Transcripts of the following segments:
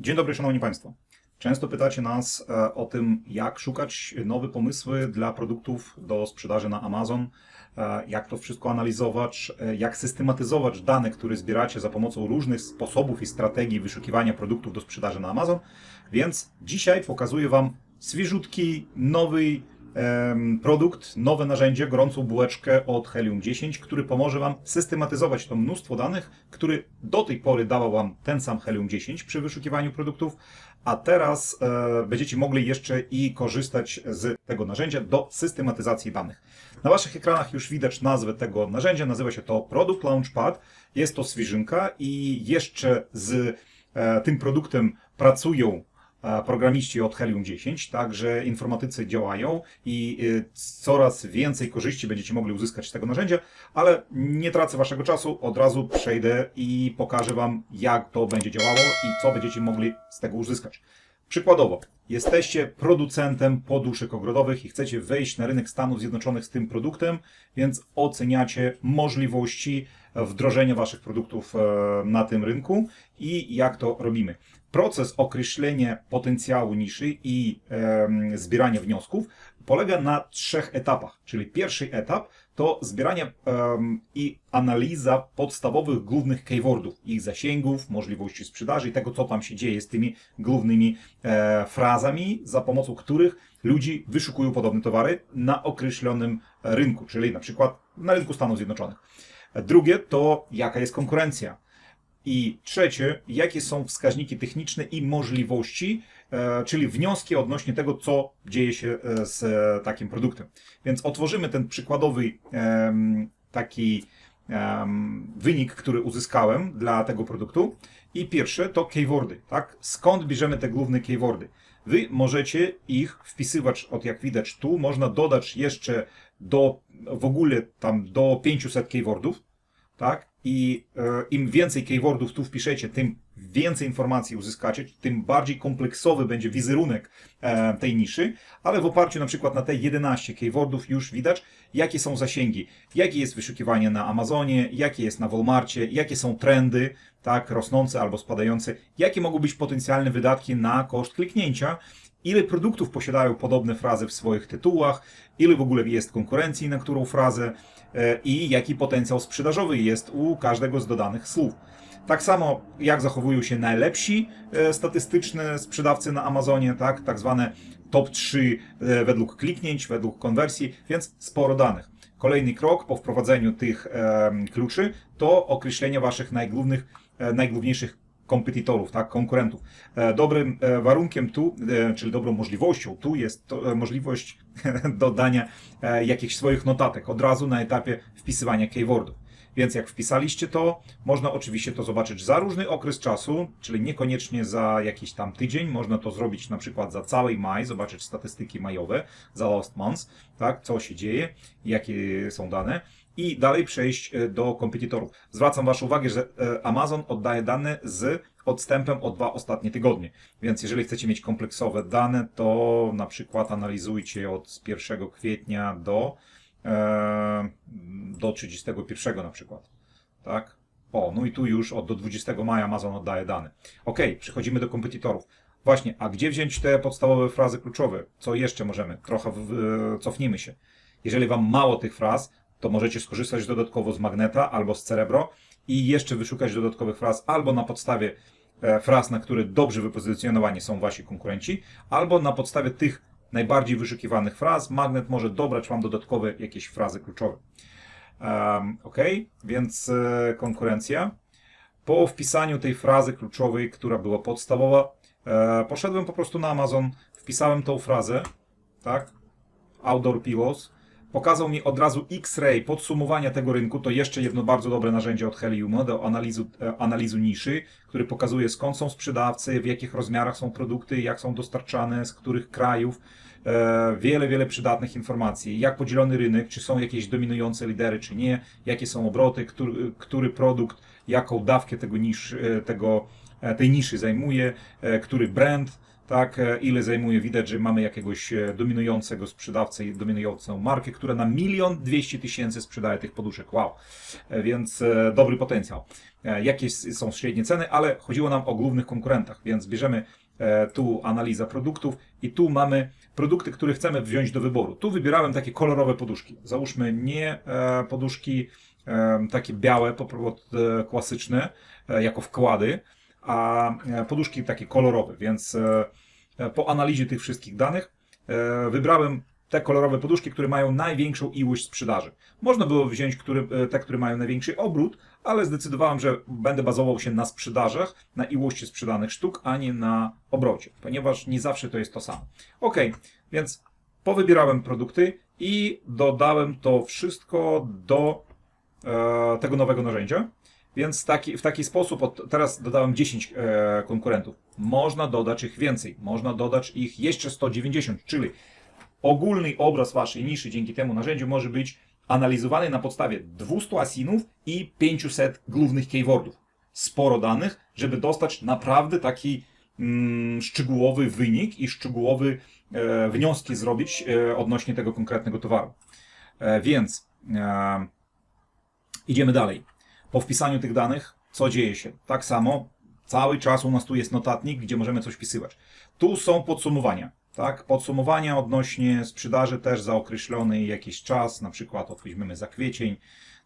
Dzień dobry, Szanowni Państwo. Często pytacie nas e, o tym, jak szukać nowe pomysły dla produktów do sprzedaży na Amazon, e, jak to wszystko analizować, e, jak systematyzować dane, które zbieracie za pomocą różnych sposobów i strategii wyszukiwania produktów do sprzedaży na Amazon. Więc dzisiaj pokazuję Wam świeżutki, nowy produkt, nowe narzędzie, gorącą bułeczkę od Helium 10, który pomoże Wam systematyzować to mnóstwo danych, który do tej pory dawał Wam ten sam Helium 10 przy wyszukiwaniu produktów, a teraz e, będziecie mogli jeszcze i korzystać z tego narzędzia do systematyzacji danych. Na Waszych ekranach już widać nazwę tego narzędzia, nazywa się to Product Launchpad. Jest to świeżynka i jeszcze z e, tym produktem pracują programiści od Helium 10, także informatycy działają i e, coraz więcej korzyści będziecie mogli uzyskać z tego narzędzia, ale nie tracę waszego czasu, od razu przejdę i pokażę wam jak to będzie działało i co będziecie mogli z tego uzyskać. Przykładowo, jesteście producentem poduszek ogrodowych i chcecie wejść na rynek Stanów Zjednoczonych z tym produktem, więc oceniacie możliwości wdrożenia waszych produktów e, na tym rynku i jak to robimy. Proces określenia potencjału niszy i em, zbierania wniosków polega na trzech etapach. Czyli pierwszy etap to zbieranie em, i analiza podstawowych głównych keywordów, ich zasięgów, możliwości sprzedaży i tego, co tam się dzieje z tymi głównymi e, frazami, za pomocą których ludzi wyszukują podobne towary na określonym rynku, czyli na przykład na rynku Stanów Zjednoczonych. Drugie to jaka jest konkurencja. I trzecie, jakie są wskaźniki techniczne i możliwości, e, czyli wnioski odnośnie tego, co dzieje się e, z e, takim produktem. Więc otworzymy ten przykładowy taki wynik, który uzyskałem dla tego produktu. I pierwsze to keywordy, tak? Skąd bierzemy te główne keywordy? Wy możecie ich wpisywać, od jak widać tu, można dodać jeszcze do w ogóle tam do 500 keywordów, tak? I e, im więcej keywordów tu wpiszecie, tym więcej informacji uzyskacie, tym bardziej kompleksowy będzie wizerunek e, tej niszy, ale w oparciu na przykład na te 11 keywordów już widać, jakie są zasięgi, jakie jest wyszukiwanie na Amazonie, jakie jest na Walmarcie, jakie są trendy, tak, rosnące albo spadające, jakie mogą być potencjalne wydatki na koszt kliknięcia, ile produktów posiadają podobne frazy w swoich tytułach, ile w ogóle jest konkurencji na którą frazę e, i jaki potencjał sprzedażowy jest u każdego z dodanych słów. Tak samo jak zachowują się najlepsi e, statystyczne sprzedawcy na Amazonie, tak, tak zwane top 3 e, według kliknięć, według konwersji, więc sporo danych. Kolejny krok po wprowadzeniu tych kluczy to określenie waszych najgłównych, najgłówniejszych kompetytorów, tak, konkurentów. E, Dobrym e, warunkiem tu, e, czyli dobrą możliwością tu jest możliwość dodania jakichś swoich notatek od razu na etapie wpisywania keywordów. Więc jak wpisaliście to, można oczywiście to zobaczyć za różny okres czasu, czyli niekoniecznie za jakiś tam tydzień. Można to zrobić na przykład za cały maj, zobaczyć statystyki majowe za last months, tak, co się dzieje, jakie są dane i dalej przejść e, do kompetytorów. Zwracam Waszą uwagę, że e, Amazon oddaje dane z odstępem o dwa ostatnie tygodnie. Więc jeżeli chcecie mieć kompleksowe dane, to na przykład analizujcie od 1 kwietnia do, e, do 31 na przykład. Tak? O, no i tu już od do 20 maja Amazon oddaje dane. Ok, przechodzimy do kompetytorów. Właśnie, a gdzie wziąć te podstawowe frazy kluczowe? Co jeszcze możemy? Trochę w, cofnijmy się. Jeżeli Wam mało tych fraz, to możecie skorzystać dodatkowo z Magneta albo z Cerebro i jeszcze wyszukać dodatkowych fraz albo na podstawie e, fraz, na które dobrze wypozycjonowani są Wasi konkurenci, albo na podstawie tych najbardziej wyszukiwanych fraz Magnet może dobrać Wam dodatkowe jakieś frazy kluczowe. Um, ok, więc e, konkurencja. Po wpisaniu tej frazy kluczowej, która była podstawowa, e, poszedłem po prostu na Amazon, wpisałem tą frazę, tak, Outdoor Pillows, pokazał mi od razu X-Ray podsumowania tego rynku. To jeszcze jedno bardzo dobre narzędzie od Helium do analizu, e, analizu niszy, który pokazuje skąd są sprzedawcy, w jakich rozmiarach są produkty, jak są dostarczane, z których krajów. E, wiele, wiele przydatnych informacji. Jak podzielony rynek, czy są jakieś dominujące lidery, czy nie, jakie są obroty, który, który produkt, jaką dawkę tego nisz, e, tego, tej niszy zajmuje, który brand tak, e, ile zajmuje, widać, że mamy jakiegoś e, dominującego sprzedawcę i dominującą markę, która na milion dwieście tysięcy sprzedaje tych poduszek, wow, E, więc dobry potencjał. Jakie są średnie ceny, ale chodziło nam o głównych konkurentach, więc bierzemy tu analiza produktów i tu mamy produkty, które chcemy wziąć do wyboru. Tu wybierałem takie kolorowe poduszki. Załóżmy nie poduszki takie białe, po prostu klasyczne, jako wkłady, a e, poduszki takie kolorowe, więc e, e, po analizie tych wszystkich danych wybrałem te kolorowe poduszki, które mają największą ilość sprzedaży. Można było wziąć które, te, które mają największy obrót, ale zdecydowałem, że będę bazował się na sprzedażach, na ilości sprzedanych sztuk, a nie na obrocie, ponieważ nie zawsze to jest to samo. Ok, więc powybierałem produkty i dodałem to wszystko do e, tego nowego narzędzia. Więc taki, w taki sposób, od, teraz dodałem 10 e, konkurentów. Można dodać ich więcej, można dodać ich jeszcze 190, czyli ogólny obraz waszej niszy dzięki temu narzędziu może być analizowany na podstawie 200 asinów i 500 głównych keywordów. Sporo danych, żeby dostać naprawdę taki mm, szczegółowy wynik i szczegółowy e, wnioski zrobić e, odnośnie tego konkretnego towaru. E, więc e, idziemy dalej. Po wpisaniu tych danych, co dzieje się? Tak samo, cały czas u nas tu jest notatnik, gdzie możemy coś wpisywać. Tu są podsumowania. Tak, podsumowania odnośnie sprzedaży też za określony jakiś czas, na przykład weźmiemy za kwiecień,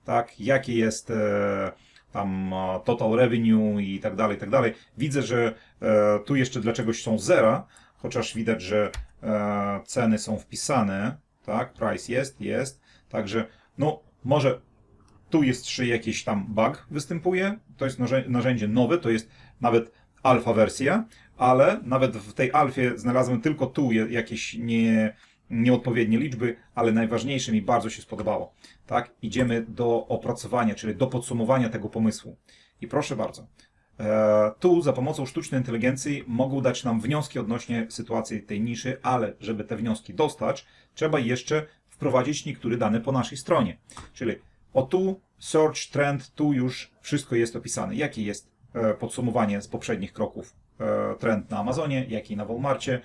tak, jakie jest e, tam e, total revenue i tak dalej, i tak dalej. Widzę, że e, tu jeszcze dla czegoś są zera, chociaż widać, że e, ceny są wpisane, tak, price jest, jest, także no może tu jest jeszcze jakiś tam bug występuje, to jest narzę- narzędzie nowe, to jest nawet alfa wersja, ale nawet w tej alfie znalazłem tylko tu jakieś nie, nieodpowiednie liczby, ale najważniejsze mi bardzo się spodobało. Tak, idziemy do opracowania, czyli do podsumowania tego pomysłu. I proszę bardzo, e, tu za pomocą sztucznej inteligencji mogą dać nam wnioski odnośnie sytuacji tej niszy, ale żeby te wnioski dostać, trzeba jeszcze wprowadzić niektóre dane po naszej stronie. Czyli o tu search trend, tu już wszystko jest opisane. Jakie jest e, podsumowanie z poprzednich kroków e, trend na Amazonie, jaki na Walmarcie,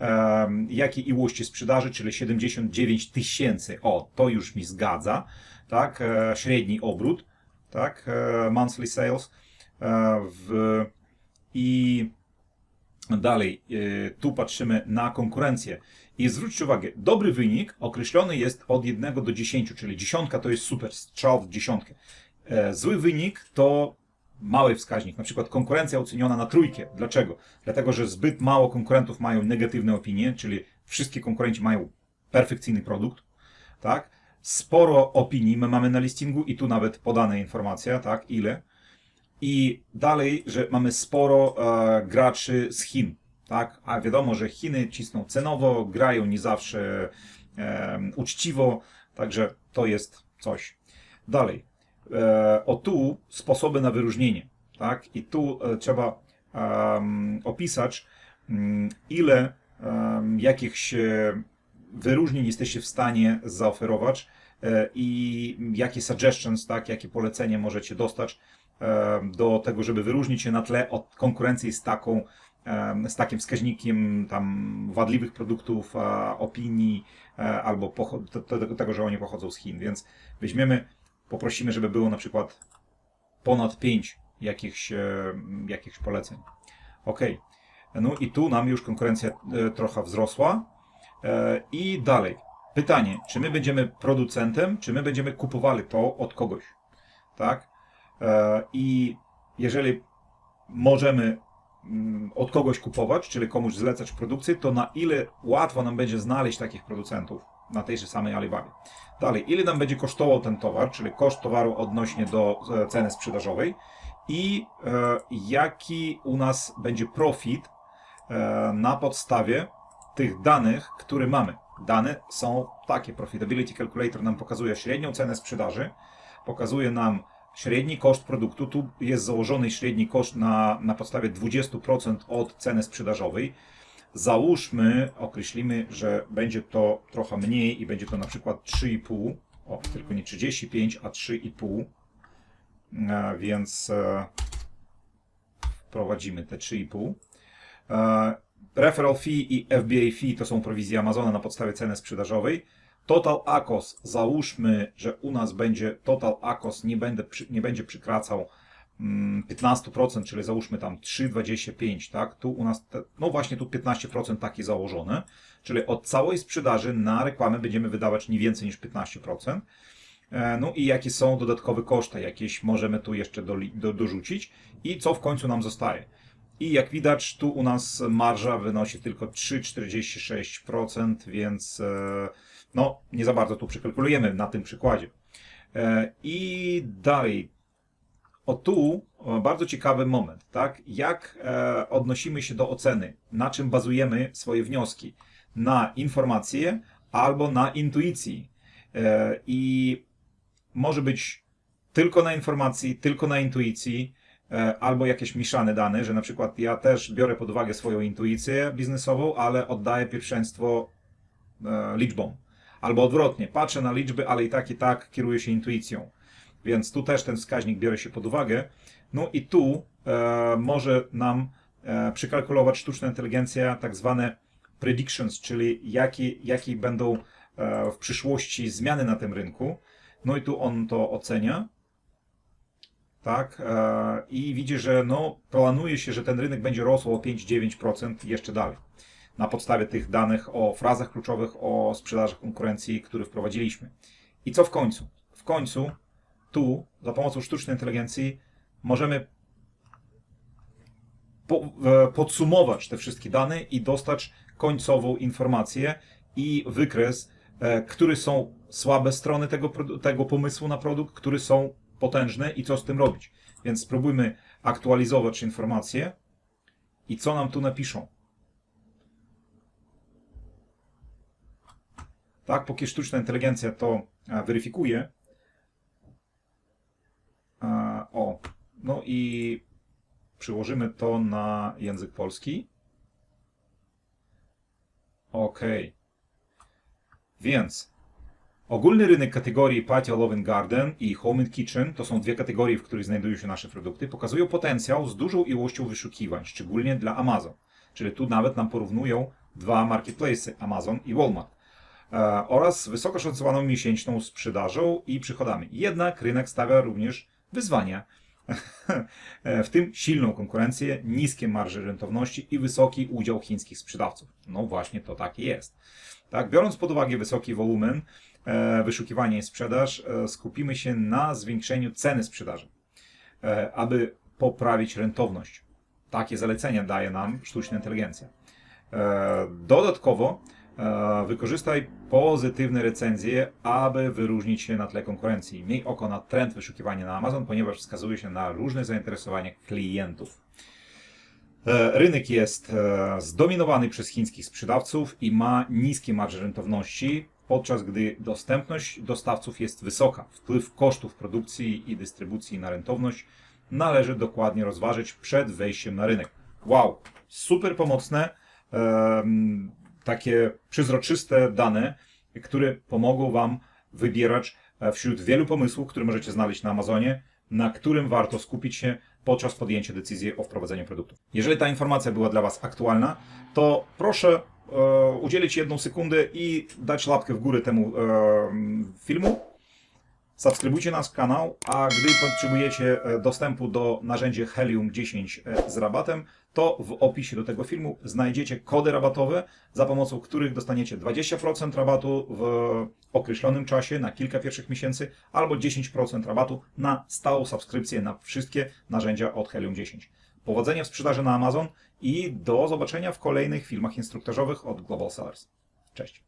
e, jakie ilości sprzedaży, czyli 79 tysięcy. O, to już mi zgadza, tak? E, średni obrót, tak? Monthly sales. W, I dalej, tu patrzymy na konkurencję. I zwróćcie uwagę, dobry wynik określony jest od 1 do 10, czyli dziesiątka to jest super, strzał w dziesiątkę. E, Zły wynik to mały wskaźnik, na przykład konkurencja oceniona na trójkę. Dlaczego? Dlatego, że zbyt mało konkurentów mają negatywne opinie, czyli wszyscy konkurenci mają perfekcyjny produkt, tak? Sporo opinii my mamy na listingu i tu nawet podane informacja, tak? Ile? I dalej, że mamy sporo e, graczy z Chin, tak? A wiadomo, że Chiny cisną cenowo, grają nie zawsze e, uczciwo, także to jest coś. Dalej. E, o tu sposoby na wyróżnienie, tak? I tu e, trzeba em, opisać, mm, ile em, jakichś e, wyróżnień jesteście w stanie zaoferować e, i jakie suggestions, tak? Jakie polecenie możecie dostać e, do tego, żeby wyróżnić się na tle od konkurencji z taką z takim wskaźnikiem tam wadliwych produktów, opinii e, albo tego, że oni pochodzą z Chin. Więc weźmiemy, poprosimy, żeby było na przykład ponad 5 jakichś, e, jakichś poleceń. Ok. No i tu nam już konkurencja e, trochę wzrosła. I dalej. Pytanie, czy my będziemy producentem, czy my będziemy kupowali to od kogoś? Tak? I jeżeli możemy od kogoś kupować, czyli komuś zlecać produkcję, to na ile łatwo nam będzie znaleźć takich producentów na tejże samej Alibabie. Dalej, ile nam będzie kosztował ten towar, czyli koszt towaru odnośnie do e, ceny sprzedażowej i e, jaki u nas będzie profit e, na podstawie tych danych, które mamy. Dane są takie. Profitability Calculator nam pokazuje średnią cenę sprzedaży, pokazuje nam średni koszt produktu. Tu jest założony średni koszt na, na podstawie 20% od ceny sprzedażowej. Załóżmy, określimy, że będzie to trochę mniej i będzie to na przykład 3,5, o, tylko nie 35, a 3,5. E, Więc e, wprowadzimy te 3,5. E, referral fee i FBA fee to są prowizje Amazona na podstawie ceny sprzedażowej. Total ACOS, załóżmy, że u nas będzie Total ACOS nie, będę, nie będzie przykracał mm, 15%, czyli załóżmy tam 3,25, tak? Tu u nas, te, no właśnie tu 15% takie założone, czyli od całej sprzedaży na reklamę będziemy wydawać nie więcej niż 15%. E, No i jakie są dodatkowe koszty, jakieś możemy tu jeszcze doli- do, dorzucić i co w końcu nam zostaje. I jak widać, tu u nas marża wynosi tylko 3,46%, więc e, no, nie za bardzo tu przekalkulujemy na tym przykładzie. E, I dalej, o tu e, bardzo ciekawy moment, tak? Jak odnosimy się do oceny, na czym bazujemy swoje wnioski? Na informacje albo na intuicji. I może być tylko na informacji, tylko na intuicji, albo jakieś mieszane dane, że na przykład ja też biorę pod uwagę swoją intuicję biznesową, ale oddaję pierwszeństwo e, liczbom. Albo odwrotnie, patrzę na liczby, ale i tak i tak kieruję się intuicją. Więc tu też ten wskaźnik bierze się pod uwagę. No i tu e, może nam e, przykalkulować sztuczna inteligencja tak zwane predictions, czyli jakie, jakie będą e, w przyszłości zmiany na tym rynku. No i tu on to ocenia. Tak, e, i widzi, że no, planuje się, że ten rynek będzie rósł o 5-9% jeszcze dalej. Na podstawie tych danych o frazach kluczowych, o sprzedaży konkurencji, które wprowadziliśmy. I co w końcu? W końcu tu za pomocą sztucznej inteligencji możemy po, e, podsumować te wszystkie dane i dostać końcową informację i wykres, e, które są słabe strony tego, tego pomysłu na produkt, które są potężne i co z tym robić. Więc spróbujmy aktualizować informacje i co nam tu napiszą. Tak, póki sztuczna inteligencja to e, weryfikuje, E, O, no i przyłożymy to na język polski. OK. Więc ogólny rynek kategorii Patio Love Garden i Home and Kitchen to są dwie kategorie, w których znajdują się nasze produkty, pokazują potencjał z dużą ilością wyszukiwań, szczególnie dla Amazon. Czyli tu nawet nam porównują dwa marketplace'y, Amazon i Walmart e, oraz wysoko szacowaną miesięczną sprzedażą i przychodami. Jednak rynek stawia również wyzwania, E, w tym silną konkurencję, niskie marże rentowności i wysoki udział chińskich sprzedawców. No właśnie to tak jest. Tak, biorąc pod uwagę wysoki wolumen, wyszukiwanie i sprzedaż, e, skupimy się na zwiększeniu ceny sprzedaży, e, aby poprawić rentowność. Takie zalecenia daje nam sztuczna inteligencja. E, Dodatkowo e, wykorzystaj pozytywne recenzje, aby wyróżnić się na tle konkurencji. Miej oko na trend wyszukiwania na Amazon, ponieważ wskazuje się na różne zainteresowania klientów. E, Rynek jest e, zdominowany przez chińskich sprzedawców i ma niskie marże rentowności, podczas gdy dostępność dostawców jest wysoka. Wpływ kosztów produkcji i dystrybucji na rentowność należy dokładnie rozważyć przed wejściem na rynek. Wow, super pomocne, takie przezroczyste dane, które pomogą Wam wybierać e, wśród wielu pomysłów, które możecie znaleźć na Amazonie, na którym warto skupić się podczas podjęcia decyzji o wprowadzeniu produktu. Jeżeli ta informacja była dla Was aktualna, to proszę udzielić jedną sekundę i dać łapkę w górę temu e, filmu. Subskrybujcie nasz kanał, a gdy potrzebujecie e, dostępu do narzędzia Helium 10 e, z rabatem, to w opisie do tego filmu znajdziecie kody rabatowe, za pomocą których dostaniecie 20% rabatu w określonym czasie na kilka pierwszych miesięcy, albo 10% rabatu na stałą subskrypcję na wszystkie narzędzia od Helium 10. Powodzenia w sprzedaży na Amazon i do zobaczenia w kolejnych filmach instruktażowych od Global Sellers. Cześć!